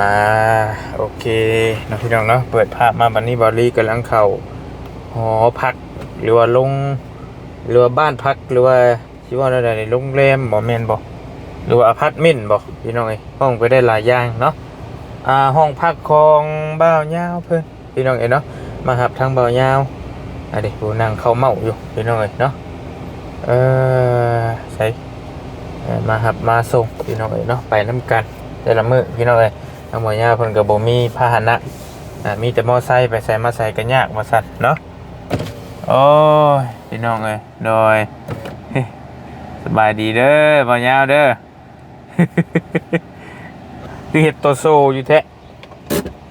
มาโอเคเนาะพี่น้องเนาะเปิดภาพมาบันนี้บอลลี่กำลังเข้าหอพัก หรือว่าลงหรือว่าบ้านพักหรือว่าชื่อว่าอะไรโรงแรมบ่แม่นบ่หรือว่าอพาร์ตเมนต์บ่พี่น้องเอ้ห้องไปได้หลายอย่างเนาะอ่าห้องพักของบ่าวยาวเพิ่อนพี่น้องเอ้เนาะมาหับทางบ่าวยาวอะเด็กผู้นั่งเข้าเมาอยู่พี่น้องเอ้เนาะเออใส่มาหับมาส่งพี่น้องเอ้เนาะไปน้ำกันแต่ละมือพี่น้องเอ้ ทางหมอยาเพิ่นก็บ่มีพาหนะอ่ามีแต่มอไซค์ไปใส่มาใส่ก็ยากว่าซั่นเนาะโอ้ยพี่น้องเอ้ยโดยสบายดีเด้อบ่ยาวเด้อคือเฮ็ดโตโซอยู่แท้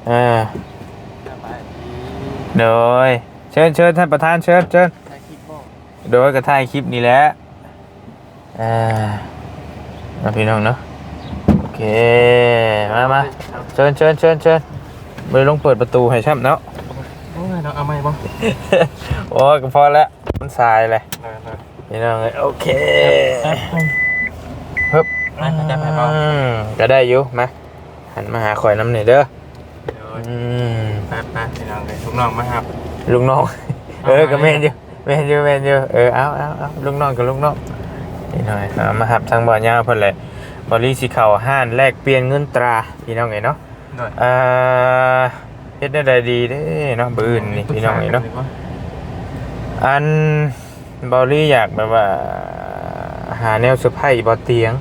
อ่าโดยเชิญเชิญท่านประธานเชิญเชิญโดยกระถ่ายคลิปนี้แหละอ่ามาพี่น้องเนาะ เคมามาเชิญเชิญเชิญเชิญไปลงเปิดประตูให้ช่ำเนาะโอ้ยเราเอาไหมบ้างโอ้ยก็พอแล้วมันสายเลยนี่น้องเอ้ยโอเคเฮ้บไปจะไปบ้างอืมก็ได้อยู่มาหันมาหาข่อยน้ำหน่อยเด้ออืมไปไปพี่น้องเลยทุกน้องมาครับลุงน้องเอาเออไปก็แม่นอยู่แม่นอยู่แม่นอยู่เออเอาเอาเอาลุงน้องกับลุงน้องนี่หน่อยเอามาหับทางบ่อยาวเพิ่นเลย บริสิเข่าห้านแลกเปลี่ยนเงินตราพี่น้องไงเนาะหน่อยอ่าเฮ็ดได้ดีเด้เนาะบื้ออื่นนี่พี่น้องนี่เนาะอันบอลลี่อยากแบบว่า หาแนวเซอร์ไพรส์บ่เตียง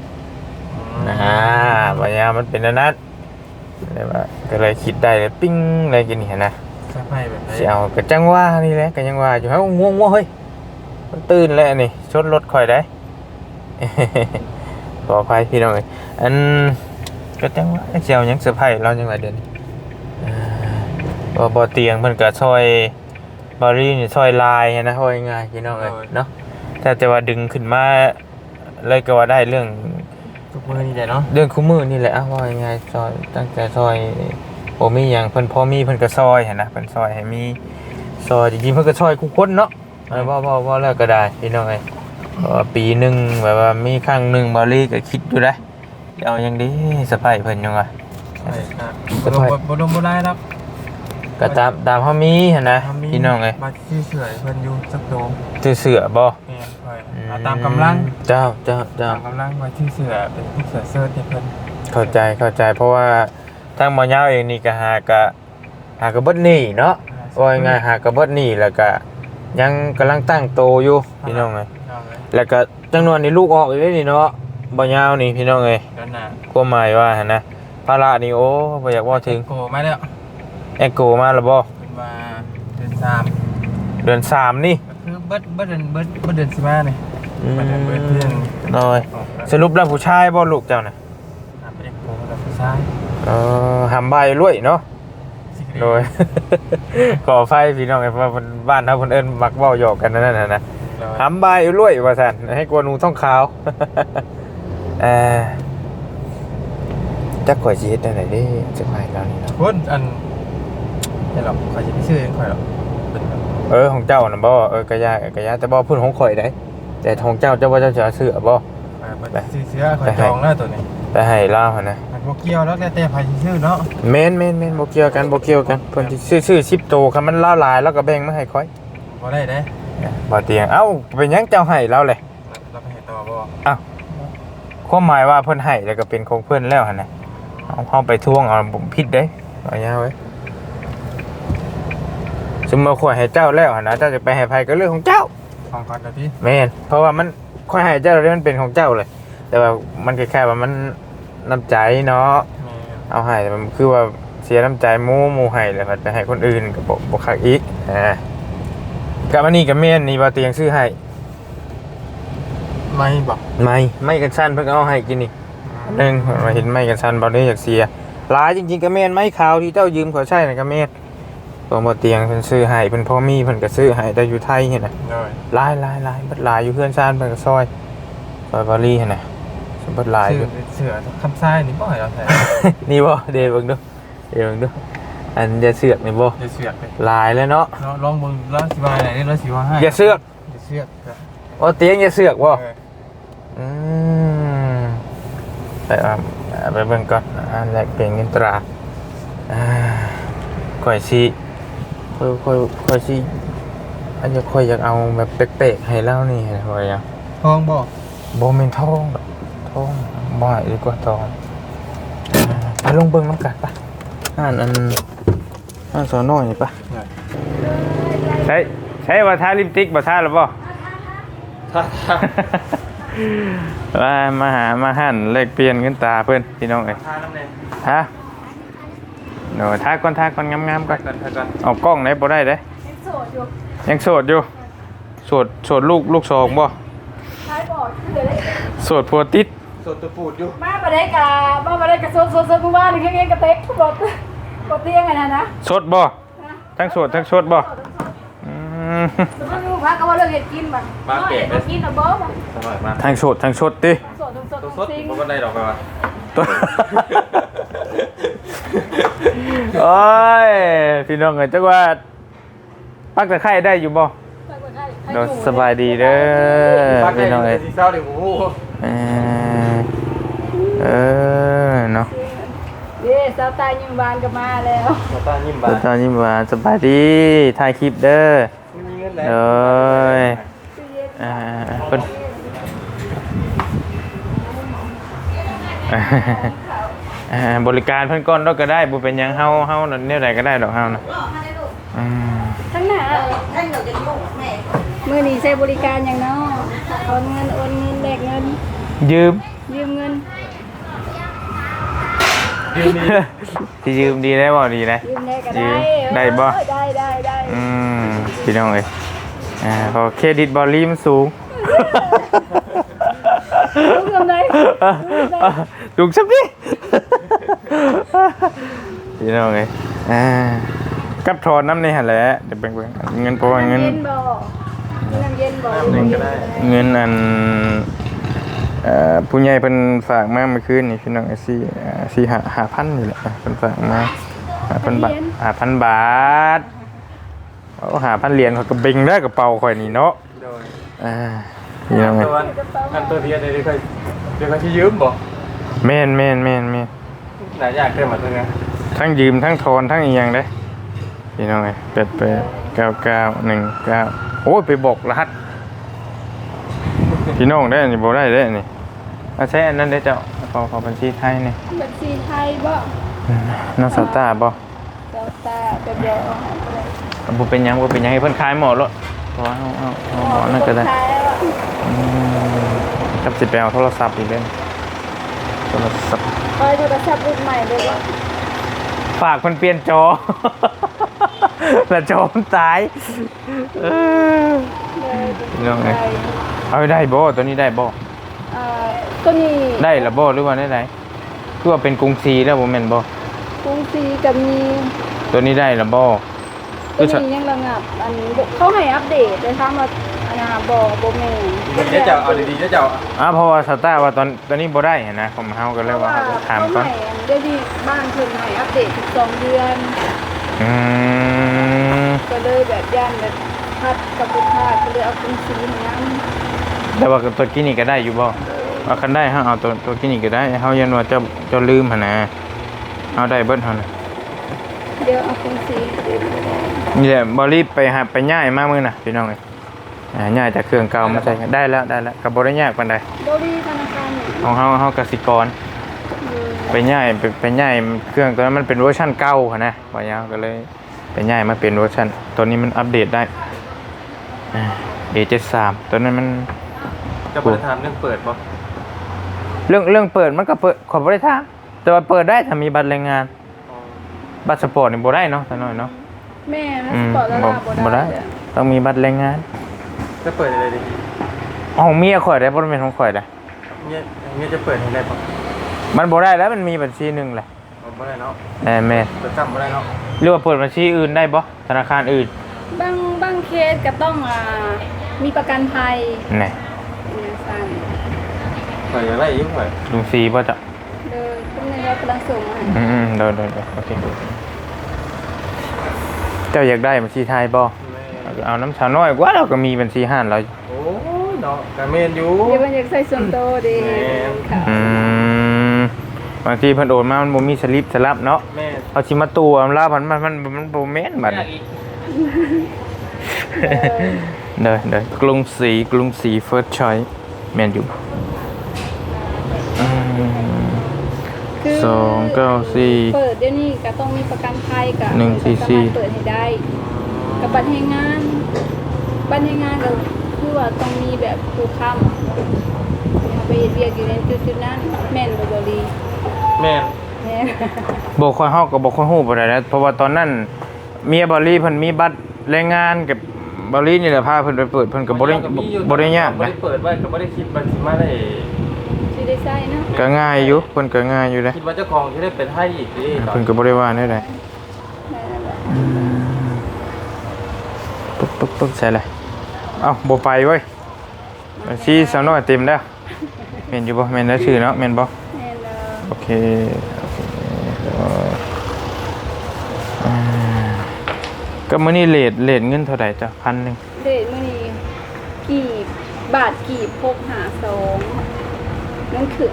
นะฮะปัญญามันเป็นอันนั้นเลยว่าก็เลยคิดได้เลยปิ้งอะไรกินนี่นะสะพายแบบไหนสิเอากระจังว่านี่แหละกระจังว่าอยู่เฮาง่วงว่าเฮ้ยมันตื่นแล้วนี่ชนรถข่อยได้ข ออภัยพี่น้องเอ้ยอันกระจังว่าเจียวหยังเซอร์ไพรส์เราจังไดเดือนนี้บ่บ่เตียงเพิ่นก็ซอยบอรี่นี่ซอยลายนะว่าง่ายๆพี่น้องเอ้ยเนาะแต่แต่ว่าดึงขึ้นมาเลยก็ว่าได้เรื่องทุกมือนี่ใจเนาะเรื่องคู่มือนี่แหละอะว่าง่ายๆซอยตั้งแต่ซอยบ่มีหยังเพิ่นพอมีเพิ่นก็ซอยหั่นนะเพิ่นซอยให้มีซอยจริงๆเพิ่นก็ซอยคู่คนเนาะเออบ่บ่บ่แล้วก็ได้พี่น้องเอ้ยเพราะว่า ปีหนึงแบบว่ามีครั้งหนึงบอรี่ก็คิดอยู่ได้เอายังดีสะพายเพิ่นยังว่าใช่ครับบดมบดมบดได้ครับก็ตามตามเฮามีหั่นนะพี่น้องเอ้ยมาชื่อเฉยเพิ่นอยู่สักโดมซื้อเสือบ่แม่นค่อยเอาตามกำลังเจ้าเจ้าเจ้าตามกำลังมาชื่อเสือเป็นผู้เสือเซิร์ชให้เพิ่นเข้าใจเข้าใจเพราะว่าทางหมอยาวเองนี่ก็หากะหากะเบิดหนี่เนาะว่าง่ายๆหากะเบิดหนี่แล้วก็ยังกำลังตั้งโตอยู่พี่น้องไงน้องเลย แล้วก็จังนวนนี่ลูกออกอีกแล้วนี่เนาะบ่ยาวนี่พี่น้องเอ้ยเดินหน้าความหมายว่าหั่นนะภาระนี่โอ้บ่อยากว่าถึงโกมาแล้วแอคโกมาแล้วบ่เป็นมาเดือนสามเดือนสามนี่ก็คือเบิดเบิดเดือนเบิดเบิดเดือนสิบห้านี่อืมมันเดือนเบิดเดือนน้อยออกแล้วสรุปแล้วผู้ชายบ่ลูกเจ้าน่ะอะไปเด็กโกแล้วผู้ชายเออหำใบรวยเนาะโดย ก่อไฟพี่น้องไอ้เพราะว่าเพิ่นบ้านเขาเพิ่นเอิ้นมักเว้าหยอกกันนั่นน่ะนะโดย หำบายรวยว่าซั่นให้กวนหนูท้องขาวเอ่อจักข่อยสิเฮ็ดได้ไหนเด้จะไปแล้วนี่เนาะคนอันนี่หรอกเขาจะไม่ชื่อเองข่อยหรอกเป็นแบบเออของเจ้าน่ะบ่เออกะยากะยาแต่บ่เพิ่นของข่อยได้แต่ของเจ้าเจ้าว่าเจ้าจะเอาซื้อบ่อ่าบัตรซื้อเสื้อข่อยจองแล้วตัวนี้ไปให้ลาวหั่นนะมันพวกเกี่ยวแล้วแต่แต่ไผสิซื้อเนาะแม่นแม่นแม่นบ่เกี่ยวกันบ่เกี่ยวกันเพิ่นสิซื้อซื้อ10โตคันมันลาวหลายแล้วก็แบ่งมาให้ข่อยบ่ได้เด้ บ่เตียงเอ้าเป็นหยังเจ้าให้เราเลยเราไปให้ต่อบ่ความหมายว่าเพิ่นให้แล้วก็เป็นของเพิ่นแล้วหั่นน่ะเอาเฮาไปทวงเอาผมผิดเด้เอายาวไว้สมมุติข่อยให้เจ้าแล้วหั่นนะเจ้าจะไปให้ไผก็เรื่องของเจ้าของก่อนแล้วพี่แม่นเพราะว่ามันข่อยให้เจ้าแล้วมันเป็นของเจ้าเลย แต่ว่ามันคล้ายๆว่ามันน้ำใจเนาะแม่เอาให้แต่มันคือว่าเสียน้ำใจหมู่หมู่ให้แล้วก็ไปให้คนอื่นก็บ่บ่คักอีกอ่า กับอันนี้ก็แม่นนี่ว่าเตียงซื้อให้ไม่บอกไม่ไม่กันสั้นเพิ่นก็เอาให้กินนี่หนึ่งมาเห็นไม่กันชันบอลนี้อยากเสียหลายจริงๆก็แม่นไม้ขาวที่เจ้ายืมเขาใช่นะก็แม่นตัวหมดเตียงเพิ่นซื้อให้เพิ่นพ่อมีเพิ่นก็ซื้อให้แต่อยู่ไทยเห็นน่ะโดยหลายหลายหลายเบัดหลายอยู่เพื่อนชานเพิ่นก็ซอยซอยบอลลี่เห็นน่ะสมบัติหลายอซื้อยู่เสือคำทรายนี่บ่ให้เราใส่นี่บ่เดยวเบิ่งดูเดยวเบิ่งดู อันอย่าเสือกนี่บ่อย่าเสือกเลยหลายเลยเนาะเนาะลองเบิ่งแล้วสิว่าไหนนี่แล้วสิว่าให้อย่าเสือกอย่าเสือกก็โอ้เตียงอย่าเสือกบ่เอออืมแต่ว่าอไปเบิ่งก่อนอ่าแลกเปลี่ยนเงินตราอ่าข่อยสิข่อยข่อยข่อยสิอันนี้ข่อยอยากเอาแบบเป๊กๆให้เล่านี่นะข่อยอยากทองบ่บ่แม่นทองดอกทองบ่ให้ดีกว่าทองอ่าไปลงเบิ่งน้ำกันปะอ่านอัน อ่านสอนน้อยนี่ปะใช้ใช้ว่าทาลิปสติกบ่ทาหรือบ่ถ้าถ้าว่ามาหามาหั่นเลขเปลี่ยนเงินตาเพื่อนพี่น้องเอ้ยทาน้ำแดงฮะเดี๋ยวทาก่อนทาก่อนงามๆก่อนกันทากันเอากล้องไหนบ่ได้เด้ยังโสดอยู่ยังโสดอยู่โสดโสดลูกลูกสองบ่ท้ายบอดคือเดี๋ยวได้โสดพัวติดสดตัวปูดอยู่มาบ่ได้กะมาบ่ได้กะโซนโซนโซนผู้บ้านนี่เงี้ยกะเต็กบอด บอดเตียงไงนะนะโสดบ่ทั้งโสดทั้งโสดบ่อืมสมมติว่าพักก็ว่าเลิกเห็ดกินบ่กินอะบ่บ่สบายมากทั้งโสดทั้งโสดติโสดโสดตัวสดจริงบ่ได้ดอกไปว่ะตัวโอ้ยพี่น้องเอ้ยจักว่าปักตะไคร้ได้อยู่บ่เดี๋ยวสบายดีเด้อพักได้พี่น้องเลเอ้ยยสีเศร้าเดี๋ยวโอ้โหเออเออเนาะ เด้สาวตายยิ้มหวานก็มาแล้วมาตายิ้มตบาอนนี้มาสบายดีถ่ายคลิปเด้อ ไม่มีเงินแล้วเอ้ยอ่าเพิ่น อ่าบริการเพิ่นก่อนเราก็ได้บ่เป็นหยังเฮาเฮานั่นแนวใดก็ได้ดอกเฮานะอืมทั้งหน้ามื้อนี้ใช้บริการหยังเนาะโอนเงินโอนเงินแลกเงินยืม ยืมนี่สิยืมดีได้บ่ดีได้ยืมได้ก็ได้ยืมได้บ่ได้ได้ได้อืมพี่น้องเอ้ยอ่าเพอเครดิตบอลลี่มันสูงรู้เรื่องไหนถูกสักดิพี่น้องเอ้ยอ่ากับทอนน้ำในหันแหละเดี๋ยวเป็นเงินเพราะว่าเงิน เย็นบ่น้ำเย็นบ่หนึ่งก็ได้เงินอันเอ่อ ผู้ใหญ่เพิ่นฝากมาเมื่อคืนนี่พี่น้องไอ้สี่อ่าสี่ห้าห้าพันนี่แหละเพิ่นฝากมาห้าพันบาทห้าพันบาทโอ้ห้าพันเหรียญเขาก็เบ่งได้กระเป๋าข่อยนี่เนาะโดยอ่าพี่น้องตัเอ้วยอันตัวเทียนเดี๋ยวเคยเดี๋ยวเคยที่ยืมบ่แม่นแม่นแม่นแม่นหลายอย่างเกิดมาตัวเนี้ยทั้งยืมทั้งทอนทั้งอีหยังเด้พี่น้องเอ้ยแปดแปดเก้าเก้าหนึ่งเก้าโอ้ยไปบอกรหัส พี่น้องได้นี่บ่ได้เด้นี่เอาใช้อันนั้นเด้อเจ้าขอขอบัญชีไทยนี่บัญชีไทยบ่น้องสาวตาบ่เจ้าตาเป็นเดียวเอาหาไปเลยบ่เป็นหยังบ่เป็นหยังให้เพิ่นขายหมดแล้วเพราะว่าเอาเอาเอาหมอนั่นก็ได้ขายแล้วอะอืมกับสิไปเอาโทรศัพท์อีกเด้อโทรศัพท์คอยโทรศัพท์รุ่นใหม่เลยบ่ฝากเพิ่นเปลี่ยนจอ แล้วจอมันตายเออเลยพี่น้องเอ้ยเอาได้บ่ตัวนี้ได้บ่เอ่อตัวนี้ได้ละบ่หรือว่าได้ไหนคือว่าเป็นกรุงศรีแล้วบ่แม่นบ่กรุงศรีกับมีตัวนี้ได้ละบ่ตัวนี้ยังระงับอันนี้เขาให้อัปเดตเลยค่ะว่าอันน่ะบ่บ่แม่นเดี๋ยวเจ้าเอาดีๆเดี๋ยวเจ้าอ้าวเพราะว่าสตาร์ว่าตอนตอนนี้บ่ได้เห็นนะผมเฮาก็เลยว่าถามก่อนเขให้เดี๋ยวนี้บ้านเพิ่นให้อัปเดตทุกสองเดือนอืม ก็เลยแบบย่านแบบพัดกับลูกค้าก็เลยเอากรุงศรีให้นำแต่ว่าตัวกินี่ก็ได้อยู่บ่ว่าคันได้เฮาเอาตัวตัวกินี่ก็ได้เฮายันว่าเจ้าเจ้าลืมหั่นนะเฮาได้เบิดเฮานะเดี๋ยวเอากรุงศรีนี่แหละบ่รีบไปหาไปย้ายมามื้อน่ะพี่น้องเอ้ยอ่าย้ายจากเครื่องเก่ามาใส่ได้แล้วได้แล้วก็บ่ได้ยากปานใดบ่มีธนาคารนี่ของเฮาเฮากสิกรไปย่ายไปไปย่ายเครื่องตัวนั้นมันเป็นเวอร์ชันเก่าค่ะนะบางอย่างก็เลย ไปย่ายมาเป็นเวอร์ชันตัวนี้มันอัปเดตได้เอเจ็ดสามตัวนั้นมันจะบริษัทเรื่องเปิดบ่เรื่องเรื่องเปิดมันก็เปิดขอบริษัทแต่ว่าเปิดได้ถ้ามีบัตรแรงงาน บัตรสปอร์ตนี่บ่ได้เนาะแต่น้อยเนาะแม่นะอืสมปอร์ตแล้วบ่ลาบ่บ่ได้ได้ ต้องมีบัตรแรงงาน จะเปิดอะไรดีของเมียข่อยได้บ่แม่นของข่อยได้เนี่ยเนี่ยจะเปิดให้ได้ปะมันบ่ได้แล้วมันมีบัญชีหนึงแหละ เอาไม่ได้เนาะแม่แม่นเปิดจำไม่ได้เนาะหรือว่าเปิดบัญชีอื่นได้บ่ธนาคารอื่นบางบางเคสก็ต้องอ่ามีประกันภัยนี่เนี่ยสั่นเปิดอะไรยุ่งเลยลุงซีบ่จะเลยต้องในเรากำลังส่งมาให้อืมๆโดนโดนโดนโอเคเจ้าอยากได้บัญชีไทยบ่เอาน้ำชาน้อยกว่าเราก็มีบัญชีห้านเรา โอ้เนาะกระเมนอยู่ เดี๋ยวมันอยากใส่ส่วนโตวดีแม่ ค่ะ อืม บางทีเพิ่นโอนมามันบ่มีสลิปสลับเนาะแม่เอาสิมาตัวมันลามันมันมันมันบ่แม่นบัดนี้ เด้อเด้อกรุงศรีกรุงศรีเฟิร์สชอยแม่นอยู่อืม คือสองเก้าสี่เปิดเดี๋ยวนี้ก็ต้องมีประกันภัยกับหนึ่งสี่สี่สามารถเปิดให้ได้กับบัตรแรงงานบัตรแรงงานก็คือว่าต้องมีแบบผู้ค้ำเอาไปเฮ็ดเรียกอยู่ในจุดๆนั้นแม่นบ่บ่ดี แม่แม่นบ่ค่อยเฮาก็บ่ค่อยฮู้ปานใดนะเพราะว่าตอนนั้นเมียบอลลี่เพิ่นมีบัตรแรงงานกับบอลลี่นี่แหละพาเพิ่นไปเปิดเพิ่นก็บ่ได้บ่ได้ยากบ่นะได้เปิดไว้ก็บ่ได้คิดว่าสิมาได้สิได้ใช้เนาะก็ง่ายอยู่เพิ่นก็ง่ายอยู่เด้คิดว่าเจ้าของสิได้เป็นให้อีกเดิตอนเพิ่นก็บ่ได้ว่าแนวใดแม่นแหละปึ๊บปึ๊บปึ๊บใช่เลยเอ้าบ่ไปเว้ยบัญชีสาวน้อยเต็มแล้วแม่นอยู่บ่แม่นได้ชื่อเนาะแม่นบ่แม่นเด้อ โอเคโอเคเดี๋ยวอ่าก็มื้อนี้เรทเรทเงินเท่าใดจ้ะพันหนึงเดทมื้อนี้กีบบาทกีบ652นั่นคือ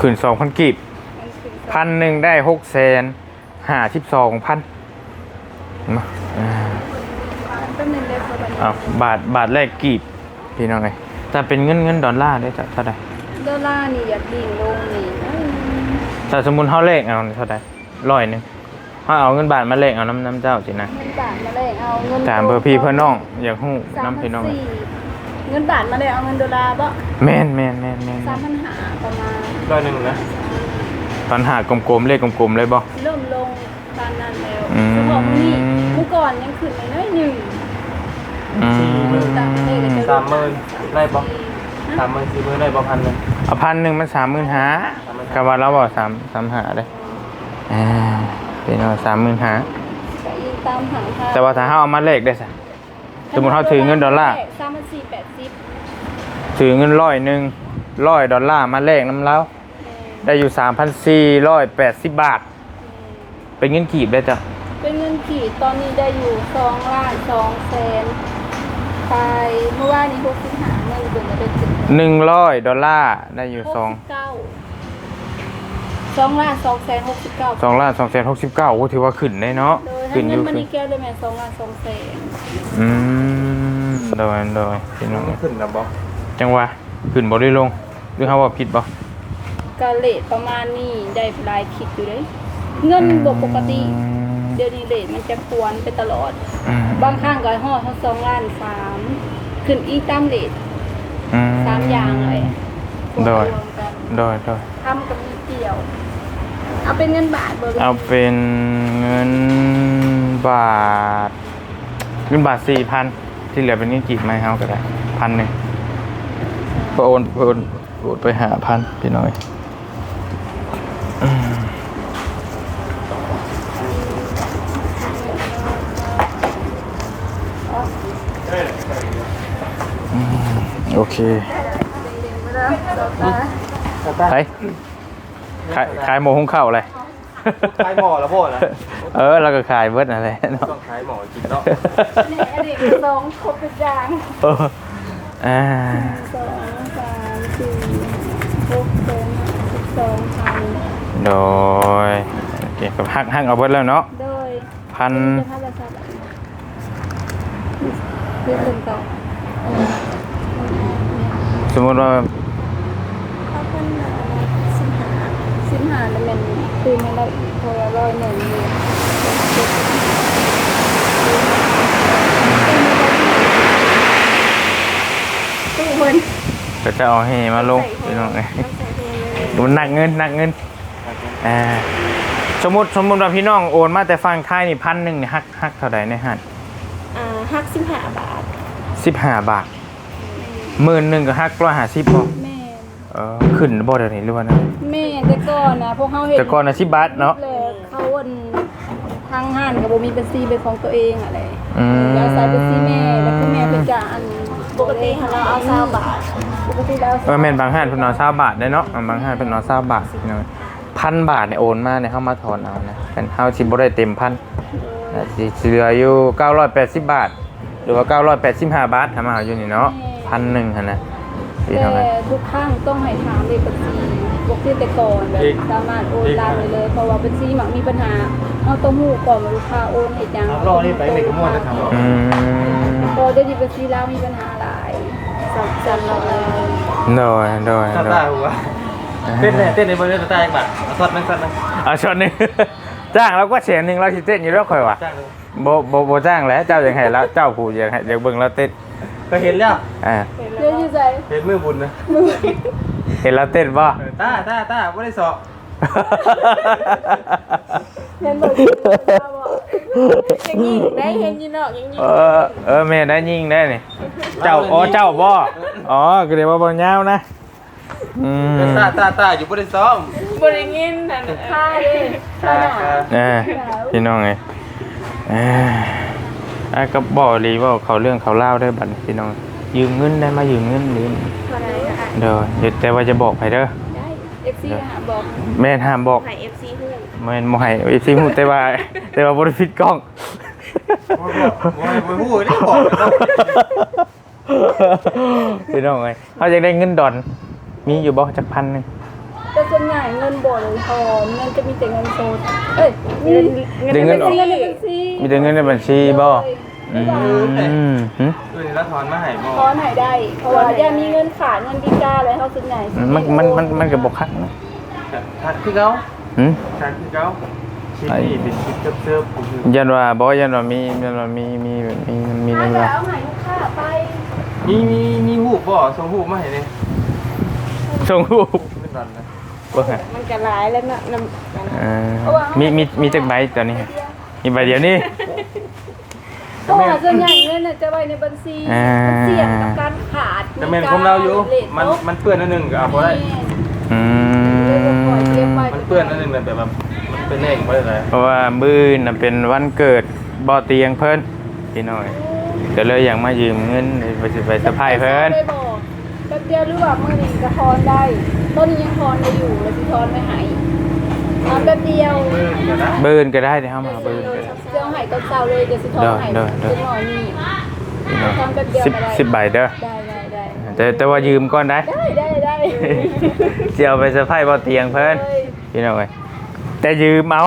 ขึ้น2,000กีบนั่นคือพันหนึ่งได้หกแสนห้าสิบสองพันมาอ่าแป๊บนึงได้พอบัดนี้เอาบาทบาทแรกกีบพี่น้องไงแต่เป็นเงินเงินดอลลาร์ได้จ้ะเท่าไหร่ ดอลลาร์นี่อยากดิ่งลงนี่เอ้ยถ้าสมมุติเฮาเลขเอาเท่าไหร่ร้อยหนึงเฮาเอาเงินบาทมาเลขเอาน้ำน้ำเจ้าสินะเงินบาทมาแลกเอาเงินตามเบอร์พี่เพื่อนน้องอยากฮู้สามน้ำพัพี่นน้องสี่เงินบาทมาแลกเอาเงินดอลลาร์บ่แม่นแม่นแม่นแม่นสามพันหาประมาณร้อยหนึงนะปัญหากลมๆเลขกลมๆเลยบ่ เริ่มลงตามนั้นแล้วอืมคือบอกมื้อนี้เมื่อก่อนยังขึ้นน้อยๆหนึ่งอืม ต่างประเทศก็จะสามหมื่นได้บ่สามหมื่นสี่หมื่นได้บ่พันหนึง เอาพันหนึ่งมันสามหมื่นหา35,000กะว่าเราบอกสามสามหาเลยอ่าเป็นเอาสามหมื่นหาก็ยิงตามหางทางแต่ว่าถ้าเขาเอามาเลขได้สิสมมุติเขาถือเงินดอลลาร์ สามพันสี่แปดสิบถือเงินร้อยหนึ่งร้อยดอลลาร์มาแลกน้ำเล้าได้อยู่สามพันสี่ร้อยแปดสิบบาท เป็นเงินกีบได้จ้ะเป็นเงินกี่ตอนนี้ได้อยู่สองล้านสองแสนไปเมื่อวานนี้หกสิบห้าเงินเดือนจะได้ถึง หนึ่งร้อยดอลลาร์ได้อยู่สองเก้าสองล้านสองแสนหกสิบเก้าสองล้านสองแสนหกสิบเก้าโอ้ถือว่าขึ้นได้เนาะโดยขึ้ให้นอเงินยู่มันขึ้นนี่แก้วได้ไหมสองล้านสองแสนอืมโดยโดยพี่น้องขึ้นนะบ่จังหวะขึ้นบ่ได้ลงหรือเขาว่าผิดบ่ กะเลทประมาณนี้ได้หลายคิดอยู่เลยเงินบวกปกติอืมเดี๋ยวนี้เลทมันจะควรไปตลอดอืมบางครั้งก็ห่อดทั้งสองล้านสามขึ้นอีกตามเลท อืมสามอย่างเลยโดยรวมกันโดย โดยทำกับมีเกี่ยว เอาเป็นเงินบาทบริเอาเป็นเงินบาท เงินบาทสี่พันที่เหลือเป็นเงินกีบไหมเฮาก็ได้พันหนึ่งก็โอนโอนโอนไปหาพันพี่น้อยอืมอืมโอเค ไปขายขายหมูหุงข้าวอะไรขายหม้อแล้วบ่นะเออแล้วก็ขายเบิดอะไรเนาะต้องขายหม้อกินเนาะนี่อดีตสองครบเป็นอย่างเอออ่าสองสามสี่หกเจ็ดสิบสองพันโดยโอเคกับหักหักเอาเบิดแล้วเนาะโดยพันเป็นค่าราชการเรื่องเงินต่อสมมติว่าเขาเป็นสิบห้าสิบห้าแล้ว มันคือมันเราอีกพอละร้อยหนึ่งอยู่ตู้เพิ่นก็จะเอาให้มาลงพี่น้องไงมันหนักเงินหนักเงินอ่าสมมติสมมติว่าพี่น้องโอนมาแต่ฟังไทยนี่พันหนึ่งนี่หักหักเท่าใดในหันอ่าหักสิบห้าบาทสิบห้าบาทหมื่นหนึ่งก็หักร้อยห้าสิบบ่แม่ เออขึ้นบ่เดี๋ยวนี้หรือว่านะแม่แต่ก่อนนะพวกเขาเห็นแต่ก่อนนะสิบบาทเนาะ เลยเขาวันทางห้านกับบ่มีบัญชีเป็นของตัวเองอะไรอืม แล้วใส่บัญชีแม่แล้วคือแม่เป็นจ่าอันปกติเราเอาเศร้าบาทปกติเราเออแม่นบางห้านเพิ่นเอาเศร้าบาทได้เนาะอ่าบางห้านเพิ่นเอาเศร้าบาทพี่น้องพันบาทเนี่ยโอนมาเนี่ยเฮามาถอนเอานะเป็นเฮาสิบ่ได้เต็มพันอ่าสิสิเหลืออยู่980 บาท หรือว่า985 บาททำมาเอาอยู่นี่เนาะพันหนึ่งฮะนะ พี่แต่เท่าไหร่ทุกครั้งต้องให้ถามเลขบัญชีบกคือแต่ก่อนแบบสามารถโอนไลน์ได้เลยเพราะว่าบัญชีมักมีปัญหาเอาต้องฮู้ก่อนว่าลูกค้าโอนเฮ็ดหยังรอนี่ไปเด็กกระมวลจะทำ อืมพอเดี๋ยวนี้บัญชีลาวมีปัญหาหลายสำสำหรับเราโดยโดยตาโดตายหัวเต้นเลยเต้นในบริเวณตาตาอีกบาทเอาสดนั่งสดนั่งเอาชนหนึงจ้างเราก็แสนหนึงเราสิเต้นอยู่แล้วค่อยว่าจ้างเลยบ่บ่บ่จ้างแล้วเจ้าอยากให้แล้วเจ้าผู้อยากให้อยากเบิ่งเราเต้นก็เห็นแล้ว อ่า เดี๋ยวอยู่ ใส่เห็นมือบุญนะเห็นเราเต้นบ่เออตาตาตาไม่ได้สอบเห็นบ่อยู่เราบ่ยังยิงได้เห็นอยินเนาะยังยิงเออเออแม่ได้ยิงได้นี่เจ้าอ๋อเจ้าบ่อ๋อก็เรียกว่าบ่ยาวนะอืมตาตาตาอยู่ไม่ได้ซ้อมบริเงินนั่นค่าเด้ค่าหน่อยเออพี่น้องไงเอออะก็บอกเลยว่าเขาเรื่องเขาเล่าวได้บัดนี้พี่น้อง ยืมเงินได้มายืมเงินหรือเท่าไหร่ค่ะเด้อเดี๋ยวแต่ว่าจะบอกไปเด้อได้ FC หาบอกแม่นห้ามบอกหายเอฟซีฮู้แม่นบ่ให้ไอ้สิฮู้แต่ว่า แต่ว่าบ่ได้ปิดกล้อง โอ้ยโอ้ยโอ้ยพูดได้บอกเลยต้องพี่น้องไงเขาจะได้เงินดอน มีอยู่บ่จักพันหนึงแต่ส่วนใหญ่เงินบ่เลยทอนเงินจะมีแต่เงินสดเอ้ยมีเดี๋ยวเงินออกเงินในบัญชีมีแต่เงินในบัญชีบ่ อืมหึคือนี่ละทอนมาให้บอทอนให้ได้ เพราะว่าอย่ามีเงินขาดเงินพิการอะไรเขาส่วนใหญ่สิมันมันมันมันก็บ่คักนะทักคือเขาหึ ทักคือเขาชิปนี่เป็นชิปเซิร์ฟๆผมคือยันว่าบ่ยันว่ามียันว่ามีมีมีมีถ้านั่นจะว่าเอาให้ลูกค้าไปมีมีมีหูบบ่ส่งหูบมาให้เลยส่งรูปเป็นดอนนะบ่ฮะมันก็หลายแล้วเนาะนำเออมีมีมีจักใบตอนนี้มีใบเดียวนี่ เพราะว่าส่วนใหญ่เงินน่ะจะไว้ในบัญชีอ่ามัมันเสี่ยงกับการขาดแต่แม่นผมเราอยู่ มัน มันเปื้อนอันหนึงก็เอาบ่ได้ อืมมันเปื้อนอันหนึงแบบแบบมันเป็นแน่งบ่ได้เลยเพราะว่ามื้อน่ะเป็นวันเกิดบ่เตียงเพิ่นพี่น้อยก็เลยอยากมายืมเงินไปสิไปสะพายเพิ่นได้บอกแป๊บเดียวหรือว่ามื้อนี้ก็ทอนได้ต้นนี้ยังทอนได้อยู่แล้วสิทอนไม่หาย ทอนแป๊บเดียวเดี๋ยวนะเบิ่นก็ได้เดี๋ยวเฮามาเบิ่นก็ได้ เจ้าให้ต้นเช้าเลยเดี๋ยวสิทอนให้เด้อเด้อเป็นหน่อยนี่พี่น้อยทอนแป๊บเดียวสิบก็ได้สิบใบเด้อได้ได้ได้แต่แต่ว่ายืมก่อนได้ ได้ได้ได้สิเอาไปสะพายบ่เตียงเพิ่นเลยพี่น้องเอ้ยแต่ยืมเอา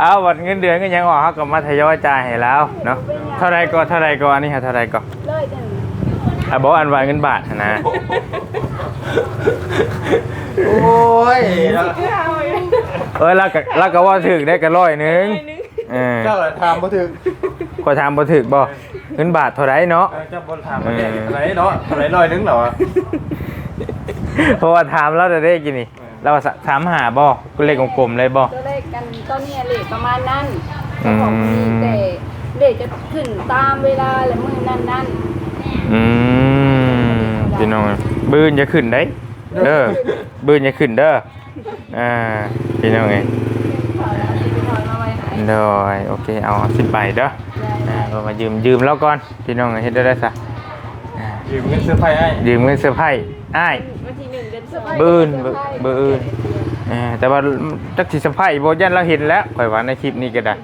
เอาบัดเงินเดือนก็ยังออกเขาก็มาทยอยจ่ายให้แล้วเนาะเท่าไรก็เท่าไรก็อันนี้ฮะเท่าไรก็เลยจังอะบอกอันว่าเงินบาทนะ โอ้ยแล้วเออแล้วก็แล้วก็ว่าถึกได้ก็ร้อยหนึงเออเจ้าถามบ่ถึงก็ถามบ่ถึกบ่เงินบาทเท่าไรเนาะ เออเจ้าบ่ถามมาเนี่ยอะไรเนาะอะไรลอยนึงเหรอเพราะว่าถามแล้วจะได้กินนี่เราว่าถามหาบ่ก็เลขกลมๆเลยบ่ ตัวเลขกันตอนนี้เลทประมาณนั้นอืม ของมีแต่เลทจะขึ้นตามเวลาและมือนั้นนั้นอืมพี่น้องบืนจะขึ้นได้ เด้อบืนจะขึ้นเด้ออ่าพี่น้องไงถอนแล้วสิไปถอนมาไว้ไหนโดยโอเคเอาสิบใบเด้ออ่าก็มายืมยืมแล้วก่อนพี่น้องเฮ็ดได้ได้ซะอ่ายืมเงินซื้อไฟให้ยืมเงินเสื้อร์ไผ่อ้ายวันที่หนึ่งเดือนสองบืนบืบือื่นอ่าแต่ว่าจักสิสะไผ่บ่ยันเราเห็นแล้วข่อยว่าในคลิปนี้ก็ได้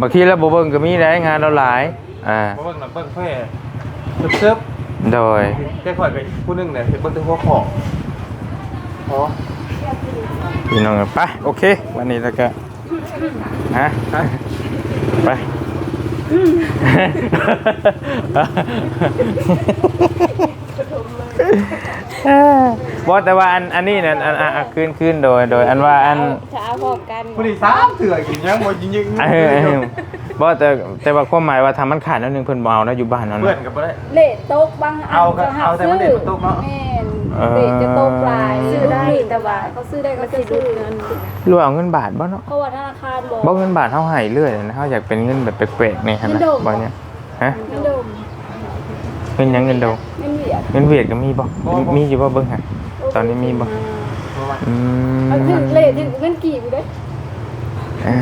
บางทีเราบ่เบิ่งก็มีได้งานเราหลายอ่าบ่เบิ่งน่ะเบิ่งแค่เซิร์ฟโดยๆแค่ข่อยกับผู้หนึงเนี่ยเห็นเบิ่งแต่หัวขออ๋อ พี่น้องไปโอเค วันนี้แล้วก็ฮะฮะไปบอแต่ว่าอันอันนี้เนี่ยอันอันอันขึ้นขึ้นโดยโดย อันว่าอันถ้าเอาพอกันผู้ที่สามเถื่อกินยังบ่ยิงยิงเออเออ บอแต่แต่ว่าความหมายว่าทำมันขาดนิดนึงเพิ่นบ่เอานะอยู่บ้านนั่นเพื่อนนะกับบ่ได้ เลทโต๊ะบางอันเอาก็จะหัเอาแต่มันเลทโต๊ะเนาะแม่นเออ เลทจะโต๊ะปลายซื้อได้แต่ว่าเขาซื้อได้ก็จะซื้อเงินหรือว่าเอาเงินบาทบ่เนาะเพราะว่าธนาคารบอก บ่เงินบาทเฮาให้เรื่อยนะเฮาอยากเป็นเงินแบบแปลกๆนี่หั่นนะเงินโดมบ่เนี่ยฮะเงินดมเงินหยังเงินโดเงินเหรียญเงินเวียดก็มีบ่ มีอยู่บ่เบิ่งหะตอนนี้มีบ่เพราะว่าอืมเอาถึงเลทถึงเงินกี่ไปด้ วยอ่า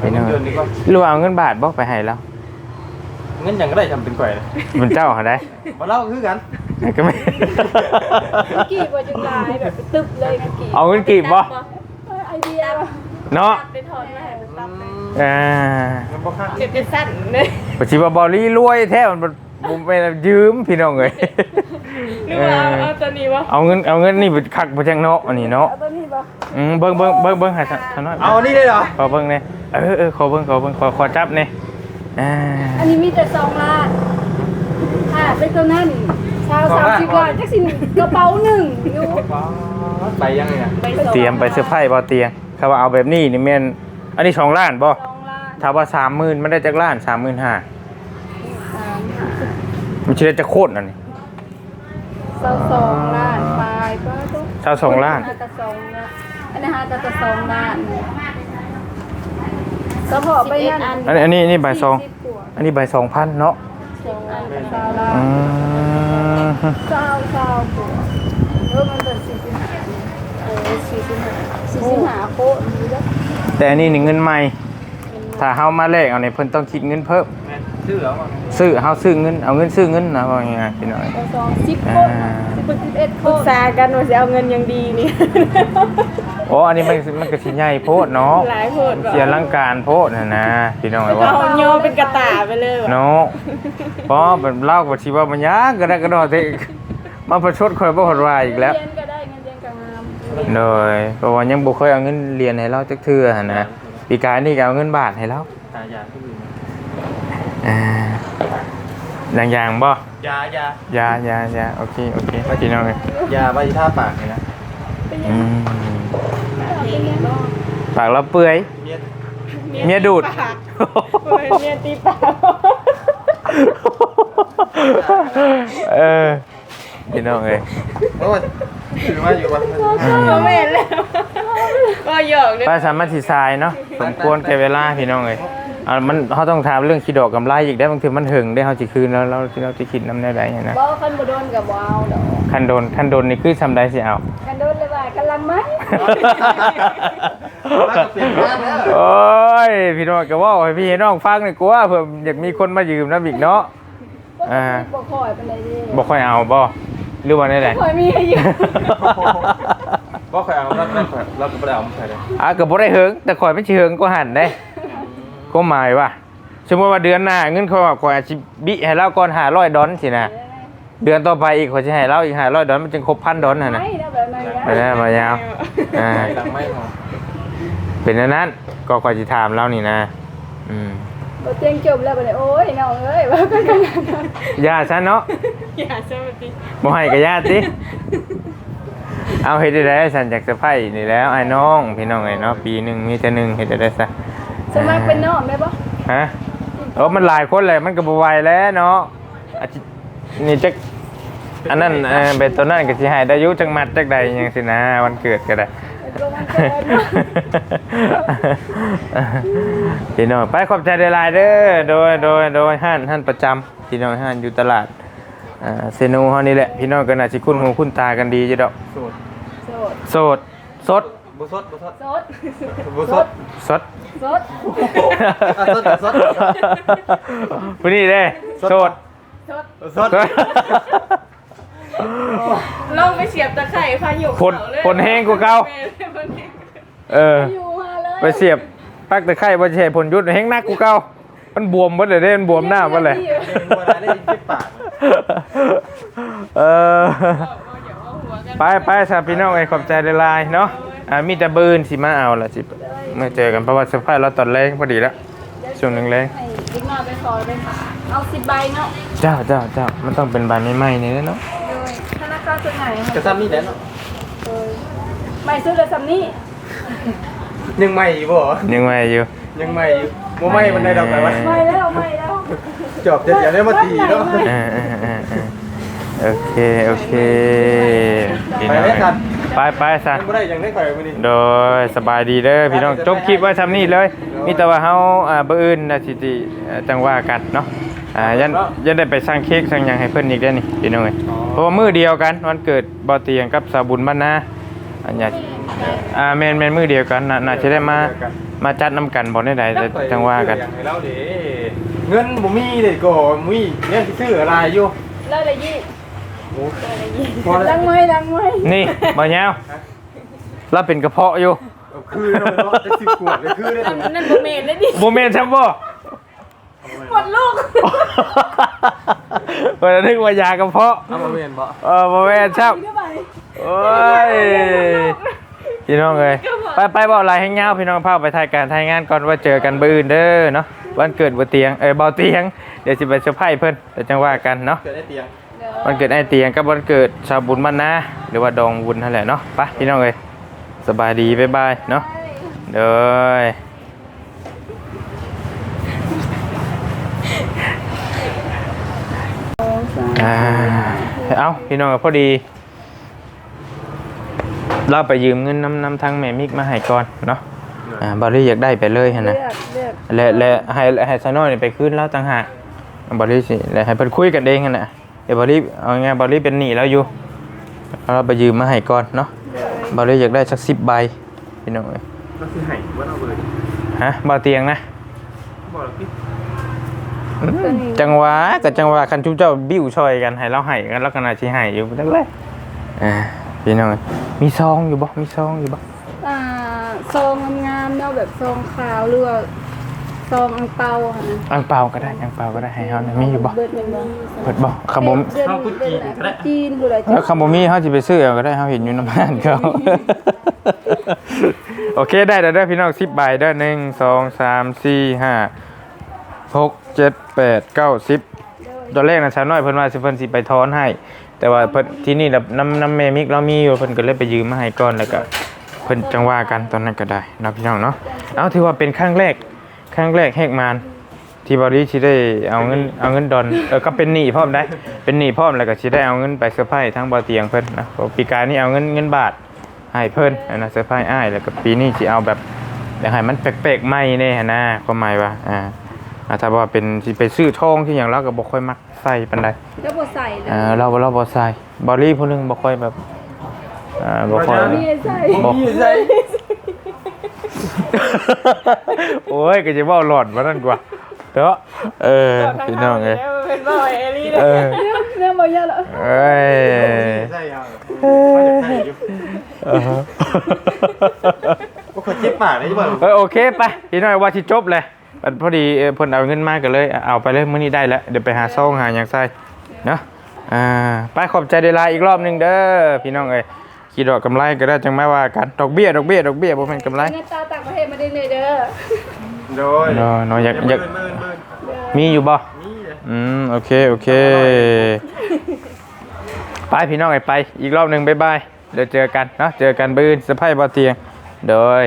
พี่น้องเดือนนี้ก็หรือว่าเอาเงินบาทบ่ไปให้แล้ว เงินหยังก็ได้ทำเป็นข่อยเลยมันเจ้าหาได้บ่เล่าคือกันก็ไม่เงินกี่กว่าจะลายแบบตึบเลยเงินกี่เอาเงินกีบบ่เออไอเดียว่ะเนาะไปถอนมาให้มันรับอ่าเงินบ่คักเก็บเป็นสั้นเลยปัจจุบันบอลลี่รวยแท้มัน บ่บ่ไปยืมพี่น้องเอ้ยหรือว่าเอาเอาตัวนี้วะเอาเงินเอาเงินนี่ไปคักไปจังเนาะอันนี้เนาะเอาตัวนี้บ่อืมเบิ่งเบิ่งเบิ่งเบิ่งให้ท่านน้อยเอาอันนี้เลยเหรอ ขอเบิ่งหน่อยเออเออขอเบิ่งขอเบิ่งขอขอจับหน่อยอ่าอันนี้มีแต่สองล้านค่ะเป็นตัวนั้นชาวสามสิบล้านจักสิกระเป๋าหนึ่งอยู่ไปยังไงอะไปสองเตรียมไปเสื้อร์ไผ่บ่เตียงเขาว่าเอาแบบนี้นี่แม่นอันนี้สองล้านบ่สองล้าน ถ้าว่า30,000มันได้จักล้าน35,000สามมัน สิได้จักโคตรอันนี้เศร้าสองล้านปลายก็ทุกเศร้าสองล้านหากระสองล้านอันนี้หากระสองล้านก็พอไปนั่นอันนี้อันนี้นี่ใบซอง สิบกว่าอันนี้ใบ2,000เนาะสองล้านกับสาวล้านอืมเศร้าเศร้ากว่าเออมันเป็นสี่สิบห้าเออสี่สิบห้าสี่สิบห้าโคตรดีแล้วแต่อันนี้นี่เงินใหม่ ถ้าเฮามาแลกเอาเนี่ยเพิ่นต้องคิดเงินเพิ่ม ชื่อเหรอซื้อเฮาซื้อเงิน เอาเงินซื้อเงินนะว่าง่ายๆพี่น้อยกระสองสิบโคตรสิบสิบเอ็ดโคปรึกตรษากันว่าจะเอาเงินยังดีนี่อ๋ออันนี้มันมันก็สิใหญ่โพดเนาะหลายโพดบ่เสียลังการโพดน่ะนะพี่น้องเอาว่าโยเป็นกระตายไปเลยว่ะ เนาะเพราะแบบเล่าก็สิว่ามันยากก็ได้ก็ดอเตมาประชดข่อยบ่ฮอดว่าอีกแล้วเรียนก็ได้เงินเดือนก็งามโดยเพราะว่ายังบ่เคยเอาเงินเรียนให้เราจักเทื่อหั่นนะปีกายนี่ก็เอาเงินบาทให้เราตายาที่อื่น อ่าอย่างๆบ่ยายา ยายายาโอเคโอเคพี่น้องเอ้ยยาใบท่าปากเลยนะอืมปากเราเปื่อย เมียเมียดูดปากโอ้ยเมียตีปากเออพี่น้องเอ้ยโอ้ยถือว่าอยู่วันบ่แม่นแล้วก็หยอกเลยป้าสามารถสีทรายเนาะสมควรแก่เวลาพี่น้องเอ้ย อ่ามันเขาต้องถามเรื่องคิดดอกกำไรอีกได้บางทีมันหึงได้เขาจะคืนแล้วเราเราจะคิดน้ำได้ไรเนี่ยนะบ่คันบ่โดนกับบ่เอาดอกคันโดนคันโดนนี่คือทำได้สิเอาคันโดนเลยว่ากำลังไหมโอ้ยพี่น้องก็ว่าให้พี่น้องฟังหน่อยกลัวเผื่ออยากมีคนมายืมน้ำอีกเนาะอ่าบ่ค่อยปานใดเด้บ่ค่อยเอาบ่หรือว่าได้ไหนบ่ค่อยมีให้ยืมว่าใครเอาเราเราเราก็ไม่ได้เอาใครเลยอะก็บ่ได้เหิงแต่ข่อยไม่สิเหิงก็หันได้ ก็หมายว่า สมมติว่าเดือนหน้าเงินข่อยว่าข่อยอาจสิบิให้เราก่อน500ดอลสินะเดือนต่อไปอีกข่อยสิให้เราอีก500ดอลมันจึงครบพันดอลน่ะนะไม่นะแบบนั้นไปแล้วมายาวอ่าหลังไม่พอเป็นอันนั้นก็ข่อยสิถามเรานี่นะ อืมบ่เตียงจบแล้วบัดนี้โอ้ยน้องเอ้ยว่ากันกันย่าซะเนาะอย่าสวัสดีบ่ให้ก็ย่าติเอาเฮ็ดได้ได้สันจากสะไพนี่แล้วไอ้น้อง พี่น้องไอ้เนาะปีหนึงมีแต่หนึงเฮ็ดได้ได้ซะ สมัครเป็นน้องได้บ่ฮะเออมันหลายคนเลยมันก็บไหวายแล้วเนาะอาทินี่จักอันนั้นเออเป็นตัวนั้นก็สิให้ได้อยุจังมัดจักใดหยังสินะวันเกิดก็ได้ เป็นตัวมันเกิดเนาะ พี่น้องไปขอบใจหลายๆเด้อโดยโดยโดยห้านห้านประจำพี่น้องห้านอยู่ตลาดอ่าเซนูเฮานี่แหละพี่น้องก็น่าสิคุ้นหูคุ้นตากันดีอยู่ดอก โสดโสดสด บุษดบุษดสดบุษดสดสดสดสดผู้นี้เด้โสดสดสดสดลองไปเสียบตะไคร่พายุผลผลแห้งกว่าเก่าเออ อยู่มาเลยไปเสียบปักตะไคร้บ่ใช่ผลยุทธ์แห้งหนักกูเก่ามันบวมเบ่เลยเด้มันบวมหน้าบ่เลยบัวได้ได้ยินที่ปากเออไปไปสาพี่น้องไอ้ขอบใจหลายๆเนาะ อ่ามีแต่บืนสิมาเอาล่ะสิมาเจอกันเพราะว่าเซอร์ไพรส์เราตอนแรงพอดีแล้วช่วงแรงให้ลูกน้อยไปขอไปเอา10ใบเนาะๆเจ้าเจ้าเจ้ามันต้องเป็นใบใหม่ๆนี่เนาะโดยธนาคารส่วนไหนจะซ้ำนี่แหละเนาะโดยไม่ซื้อเลยซำนี้ยังใหม่อยู่บ่ยังใหม่อยู่ยังใหม่อยู่บ่ใหม่มันได้ดอกแต่ว่าไม่แล้วไม่แล้วจบจะอย่าได้มาตีเนาะเออเออเออเออโอเคโอเคพี่ไปน้องเลยกัน ไปไปซะยังบ่ได้ยังได้ข่อยมื้อนี้โดยสบายดีเด้อพี่น้องจบคลิปไว้ทำนี่เลย มีแต่ว่าเฮาอ่าเบอร์อื่นนะสิติเอ่อจังว่ากันเนาะอ่ายันยันได้ไปสร้างเค้กสร้างหยังให้เพิ่นอีกได้อนี่พี่น้องเอ้ยเพราะว่ามื้อเดียวกันวันเกิดบ่อเตียงกับสาวบุญบ้านนาอันเนี้ยอ่าแม่นแม่นมื้อเดียวกันน่ะน่าจะได้มามาจัดนํกันบ่ได้ใดแต่จังว่ากัน ให้เราเด้เงินบ่มีเลยก็มีเนี่ยสิซื้ออะไรอยู่แล้วละยี่ โอ้พอดัแล้วงไหมดังไหมนี่บ่ยาวเราเป็นกระเพาะอยู่คือเนาะจะสิบขวดเลยคือได้นั่นนั่นบ่แม่นเลยดิบ่แม่นครับบ่หมดลูกวันนึกว่ายากระเพาะเอามาเวียนบ่เออมาแม่นชับโอ้ยพี่น้องเลยไปไปบอกอะไรให้เงาพี่น้องพาไปถ่ายการถ่ายงานก่อนว่าเจอกันบื้ออื่นเด้อเนาะวันเกิดบ่เตียงเออเบาเตียงเดี๋ยวสิไปเซอร์ไพรส์เพิ่นเดี๋ยวจังว่ากันเนาะเกิดได้เตียงเดี๋ย ววันเกิดไอ้เตียงกับวันเกิดชาวบุญบ้านนาหรือว่าดองบุญนั่นแหละเนาะไปพี่น้องเลยสบายดีบ๊ายบายเนาะเด้อสองสามอ่าเอาพี่น้องพอดีเราไปยืมเงินนำนำทางแม่มิกมาให้ก่อนเนาะอ่าบอลลี่อยากได้ไปเลยฮะเลืนะอกเลือกและและให้ให้ซานอยนี่ไปคืนแล้วต่างหากบอลลี่สิและให้เพิ่นคุยกันเองกันนะ เดี๋ยวบอลลี่เอาไงบอลลี่เป็นหนี้แล้วอยู่เราไปยืมมาให้ก่อนเนาะบอลลี่อยากได้สักสิบใบพี่น้องเอ้ยก็คือให้ว่าเอาเบอร์ฮะบาเตียงนะบอกแล้วพี่จังหวะกับจังหวะคันชุบเจ้าบิ้วช่อยกันให้เราให้กันแล้วขนาดที่ให้อยู่จังเลยอ่าพี่น้องเอ้ยมีซองอยู่บ่มีซองอยู่บ่อ่าซองงามๆเนาะแบบซองขาวหรือว่า ซองอังเปาค่ะนะอังเปาก็ได้อังเปาก็ได้ให้เขานะมีอยู่บ่เบิดเป็นบ่เปิดบ่คำบ่เดือนเดือนไหนจีนผู้ใดแล้วคำบ่มีเขาสิไปซื้อเอาก็ได้เขาเห็นอยู่น้ำบ้านเขา โอเคได้แล้วเด้อพี่น้อง10ใบเด้อ1 2 3 4 5 6 7 8 9 10ตอนแรกน่ะสาวน้อยเพิ่นว่าสิเพิ่นสิไปถอนให้ แต่ว่าเพิ่นที่นี่แบบน้ำน้ำแม่มิกเรามีอยู่เพิ่นก็เลยไปยืมมาให้ก่อนแล้วก็ เพิ่นจังว่ากันตอนนั้นก็ได้เนาะพี่น้องเนาะ เอาถือว่าเป็นครั้งแรก ครั้งแรกแหกมาน ที่บริที่ได้เอาเงินเอาเงินดอนเออก็เป็นหนี้พร้อมได้ เป็นหนี้พร้อมแล้วก็สิได้เอาเงินไปเซอร์ไพรส์ทั้งบ่อเตียงเพิ่นนะเพราะปีกายนี่เอาเงินเงินบาทให้เพิ่นอันนะเซอร์ไพรส์อ้ายแล้วก็ปีนี้สิเอาแบบอยากให้มันแปลกๆใหม่แน่หั้นนะความหมายว่าอ่าอ่าถ้าว่าเป็นสิไปซื้อทองที่หยังเราก็บ่ค่อยมักใส่ปานใดก็บ่ใส่เลยอ่าเราเราบ่ใส่บอลี่ผู้หนึงบ่ค่อยแบบอ่าบ่ค่อยมีใส่บอกมีใจ โอ้ยก็จะเว้าหลอดว่านั่นกว่าเด้อเออพี่น้องเอ้ยเป็นบ่อยเอลี่เออเรื่องบ่เยอะแล้วเอ้ยใจเอาเขาอยากให้อยู่เออก็คนเจ็บปากได้ยังไงเออโอเคไปพี่น้อยว่าที่จบเลยอันพอดีเอ่อเพิ่นเอาเงินมากันเลย เอาไปเลยมื้อนี้ได้แล้วเดี๋ยวไปหาซองหาหยังใส่เนาะอ่าไปขอบใจเดลายอีกรอบหนึงเด้อพี่น้องเอ้ย คิดดอกกำไรก็ได้จังไม่ว่ากันดอกเบี้ยดอกเบี้ยดอกเบี้ยบ่แม่นกำไรเงินตาต่างประเทศมาได้เลยเด้อโดยเนาะเนาะอยากอยากเมินเมินมีอยู่บ่นี่เลยอืมโอเคโอเค ไปพี่น้องไอ้ไป อีกรอบหนึ่งบ๊ายบายเดี๋ยวเจอกันเนาะเจอกันบื้นสะพายบ่เตียงโดย